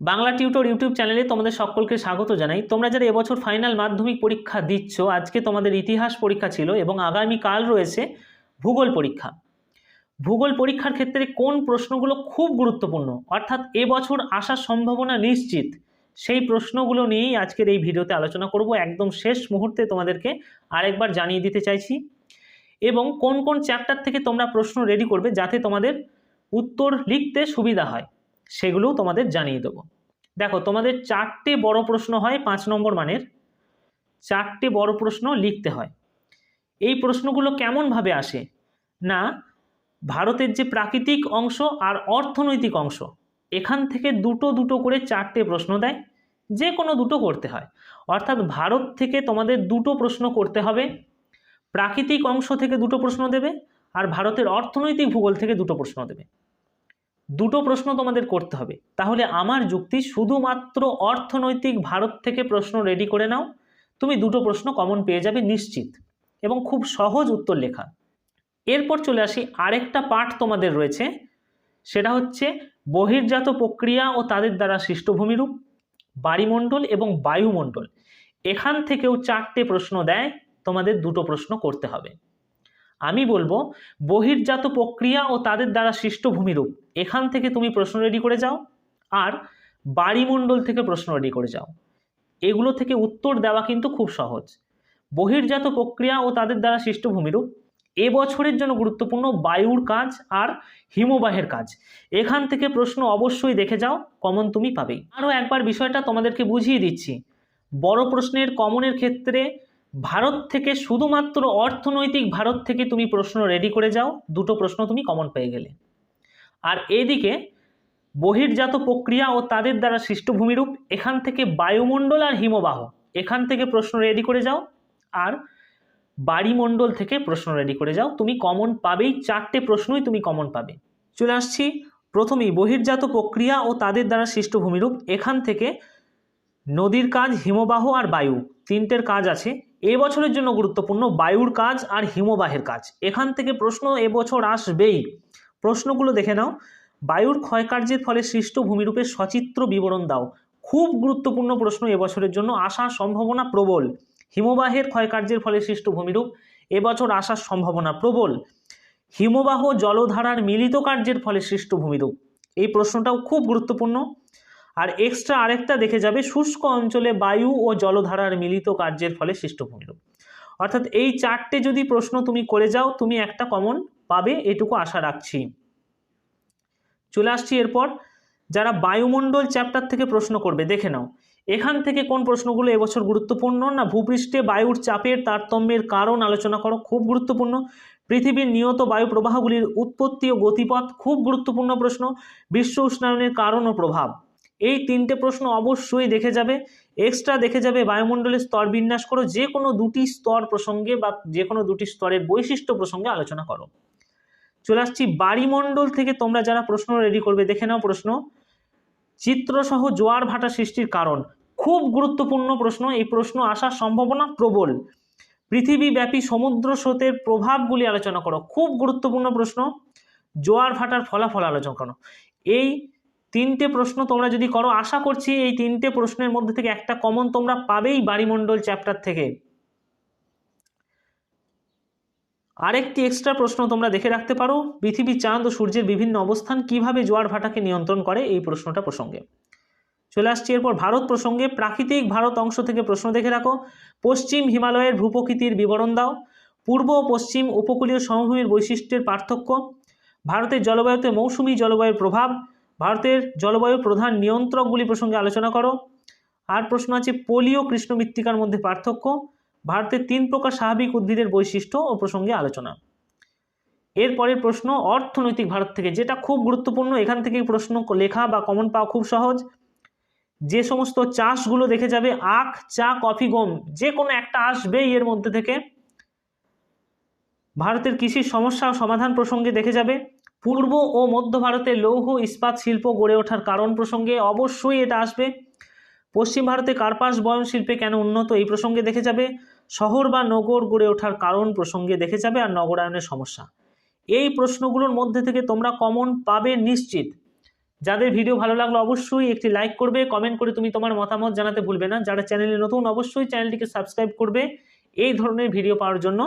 Bangla tutor YouTube চ্যানেলে তোমাদের সকলকে স্বাগত জানাই। তোমরা যারা এবছর ফাইনাল মাধ্যমিক পরীক্ষা দিচ্ছ, আজকে তোমাদের ইতিহাস পরীক্ষা ছিল এবং আগামীকাল রয়েছে ভূগোল পরীক্ষা। ভূগোল পরীক্ষার ক্ষেত্রে কোন প্রশ্নগুলো খুব গুরুত্বপূর্ণ? অর্থাৎ এবছর আসার সম্ভাবনা নিশ্চিত? সেই প্রশ্নগুলো নিয়েই আজকের এই ভিডিওতে আলোচনা করব। একদম শেষ মুহূর্তে তোমাদেরকে আরেকবার জানিয়ে দিতে চাইছি। এবং কোন কোন চ্যাপ্টার থেকে তোমরা প্রশ্ন রেডি করবে যাতে তোমাদের উত্তর লিখতে সুবিধা হয়। সেগুলোও তোমাদের জানিয়ে দেবো। দেখো, তোমাদের চারটে বড় প্রশ্ন হয় পাঁচ নম্বর মানের। চারটে বড় প্রশ্ন লিখতে হয়। এই প্রশ্নগুলো কেমনভাবে আসে? না, ভারতের যে প্রাকৃতিক অংশ আর অর্থনৈতিক অংশ, এখান থেকে দুটো দুটো করে চারটে প্রশ্ন দেয়, যে কোনো দুটো করতে হয়। অর্থাৎ ভারত থেকে তোমাদের দুটো প্রশ্ন করতে হবে, প্রাকৃতিক অংশ থেকে দুটো প্রশ্ন দেবে, আর ভারতের অর্থনৈতিক ভূগোল থেকে দুটো প্রশ্ন দেবে। দুটো প্রশ্ন তোমাদের করতে হবে। তাহলে আমার যুক্তি শুধুমাত্র অর্থনৈতিক ভারত থেকে প্রশ্ন রেডি করে নাও। তুমি দুটো প্রশ্ন কমন পেয়ে যাবে নিশ্চিত এবং খুব সহজ উত্তর লেখা। এরপর চলে আসি, আরেকটা পাঠ তোমাদের রয়েছে। সেটা হচ্ছে, বহির্জাত প্রক্রিয়া ও তাদের দ্বারা সৃষ্ট ভূমিরূপ এবং বায়ুমণ্ডল। এখান থেকেও চারটে প্রশ্ন দেয়, তোমাদের দুটো প্রশ্ন করতে হবে। আমি বলব, বহির্জাত প্রক্রিয়া ও তাদের দ্বারা সৃষ্ট ভূমিরূপ। এখান থেকে তুমি প্রশ্ন রেডি করে যাও। আর বাড়িমণ্ডল থেকে প্রশ্ন রেডি করে যাও। এগুলো থেকে উত্তর দেওয়া কিন্তু খুব সহজ। বহির্জাত প্রক্রিয়া ও তাদের দ্বারা সৃষ্ট ভূমিরূপ এবছরের জন্য গুরুত্বপূর্ণ বায়ুর কাজ আর হিমবাহের কাজ। এখান থেকে প্রশ্ন অবশ্যই দেখে যাও, কমন তুমি পাবেই। আরও একবার বিষয়টা তোমাদেরকে বুঝিয়ে দিচ্ছি। বড় প্রশ্নের কমনের ক্ষেত্রে ভারত থেকে শুধুমাত্র অর্থনৈতিক ভারত থেকে তুমি প্রশ্ন রেডি করে যাও, দুটো প্রশ্ন তুমি কমন পেয়ে গেলে। আর এদিকে বহির্জাত প্রক্রিয়া ও তাদের দ্বারা সৃষ্ট ভূমিরূপ এখান থেকে বায়ুমণ্ডল আর হিমবাহ, এখান থেকে প্রশ্ন রেডি করে যাও, আর বাড়িমণ্ডল থেকে প্রশ্ন রেডি করে যাও। তুমি কমন পাবেই, চারটে প্রশ্নই তুমি কমন পাবে। চলে আসছি প্রথমেই, বহির্জাত প্রক্রিয়া ও তাদের দ্বারা সৃষ্ট ভূমিরূপ এখান থেকে নদীর কাজ, হিমবাহ আর বায়ু। তিনটের কাজ আছে। এবছরের জন্য গুরুত্বপূর্ণ বায়ুর কাজ আর হিমবাহের কাজ। এখান থেকে প্রশ্ন এবছর আসবেই। প্রশ্নগুলো দেখে নাও। বায়ুর ক্ষয়কার্যের ফলে সৃষ্ট ভূমিরূপের সচিত্র বিবরণ দাও। খুব গুরুত্বপূর্ণ প্রশ্ন এবছরের জন্য। আসার সম্ভাবনা প্রবল। হিমবাহের ক্ষয়কার্যের ফলে সৃষ্ট ভূমিরূপ এবছর আসার সম্ভাবনা প্রবল। হিমবাহ জলধারার মিলিত কার্যের ফলে সৃষ্ট ভূমিরূপ। এই প্রশ্নটাও খুব গুরুত্বপূর্ণ। আর এক্সট্রা আরেকটা দেখে যাবে, শুষ্ক অঞ্চলে বায়ু ও জলধারার মিলিত কার্যের ফলে সৃষ্ট ভূমিরূপ অর্থাৎ এই চারটে যদি প্রশ্ন তুমি করে যাও, তুমি একটা কমন পাবে, এটুকু আশা রাখছি। চলে আসছি এরপর, যারা বায়ুমণ্ডল চ্যাপ্টার থেকে প্রশ্ন করবে, দেখে নাও। এখান থেকে কোন প্রশ্নগুলো এবছর গুরুত্বপূর্ণ না ভূপৃষ্ঠে বায়ুর চাপের তারতম্যের কারণ আলোচনা করো, খুব গুরুত্বপূর্ণ। পৃথিবীর নিয়ত বায়ু প্রবাহগুলির উৎপত্তি ও গতিপথ, খুব গুরুত্বপূর্ণ প্রশ্ন। বিশ্ব উষ্ণায়নের কারণ ও প্রভাব। এই তিনটে প্রশ্ন অবশ্যই দেখে যাবে। এক্সট্রা দেখে যাবে, বায়ুমণ্ডলের স্তর বিন্যাস করো, যে কোনো দুটি স্তর প্রসঙ্গে বা যে কোনো দুটি স্তরের বৈশিষ্ট্য প্রসঙ্গে আলোচনা করো। চলে আসছি বাড়িমণ্ডল থেকে তোমরা যারা প্রশ্ন রেডি করবে, দেখে নাও প্রশ্ন। চিত্রসহ জোয়ার ভাটা সৃষ্টির কারণ। খুব গুরুত্বপূর্ণ প্রশ্ন, এই প্রশ্ন আসার সম্ভাবনা প্রবল। পৃথিবীব্যাপী সমুদ্র স্রোতের প্রভাবগুলি আলোচনা করো, খুব গুরুত্বপূর্ণ প্রশ্ন। জোয়ার ভাটার ফলাফল আলোচনা করো। এই তিনটে প্রশ্ন তোমরা যদি করো, আশা করছি এই তিনটে প্রশ্নের মধ্যে থেকে একটা কমন তোমরা পাবেই বাড়িমণ্ডল চ্যাপ্টার থেকে। আরেকটি এক্সট্রা প্রশ্ন তোমরা দেখে রাখতে পারো, পৃথিবী, চাঁদ ও সূর্যের বিভিন্ন অবস্থান কীভাবে জোয়ার ভাটাকে নিয়ন্ত্রণ করে, এই প্রশ্নটা প্রসঙ্গে। চলে আসছি এরপর ভারত প্রসঙ্গে, প্রাকৃতিক ভারত অংশ থেকে প্রশ্ন দেখে রাখো। পশ্চিম হিমালয়ের ভূপ্রকৃতির বিবরণ দাও। পূর্ব ও পশ্চিম উপকূলীয় সমভূমির বৈশিষ্ট্যের পার্থক্য, ভারতের জলবায়ুতে মৌসুমি জলবায়ুর প্রভাব ভারতের জলবায়ু প্রধান নিয়ন্ত্রকগুলি প্রসঙ্গে আলোচনা করো। আর প্রশ্ন আছে পোলিও কৃষ্ণ মৃত্তিকার মধ্যে পার্থক্য, ভারতের তিন প্রকার স্বাভাবিক উদ্ভিদের বৈশিষ্ট্য ও প্রসঙ্গে আলোচনা। এরপরের প্রশ্ন, অর্থনৈতিক ভারত থেকে, যেটা খুব গুরুত্বপূর্ণ, এখান থেকে প্রশ্ন লেখা বা কমন পাওয়া খুব সহজ। যে সমস্ত চাষগুলো দেখে যাবে, আখ, চা, কফি, গম, যে কোনো একটা আসবেই এর মধ্যে থেকে। ভারতের কৃষির সমস্যা ও সমাধান প্রসঙ্গে দেখে যাবে। পূর্ব ও মধ্য ভারতে লৌহ ইস্পাত শিল্প গড়ে ওঠার কারণ প্রসঙ্গে অবশ্যই এটা আসবে। পশ্চিম ভারতে কার্পাস বয়ন শিল্পে কেন উন্নত এই প্রসঙ্গে দেখে যাবে। শহর বা নগর গড়ে ওঠার কারণ প্রসঙ্গে দেখে যাবে আর নগরায়নের সমস্যা। এই প্রশ্নগুলোর মধ্যে থেকে তোমরা কমন পাবে নিশ্চিত। যাদের ভিডিও ভালো লাগল অবশ্যই একটি লাইক করবে, কমেন্ট করে তুমি তোমার মতামত জানাতে ভুলবে না। যারা চ্যানেলে নতুন অবশ্যই চ্যানেলটিকে সাবস্ক্রাইব করবে। এই ধরনের ভিডিও পাওয়ার জন্য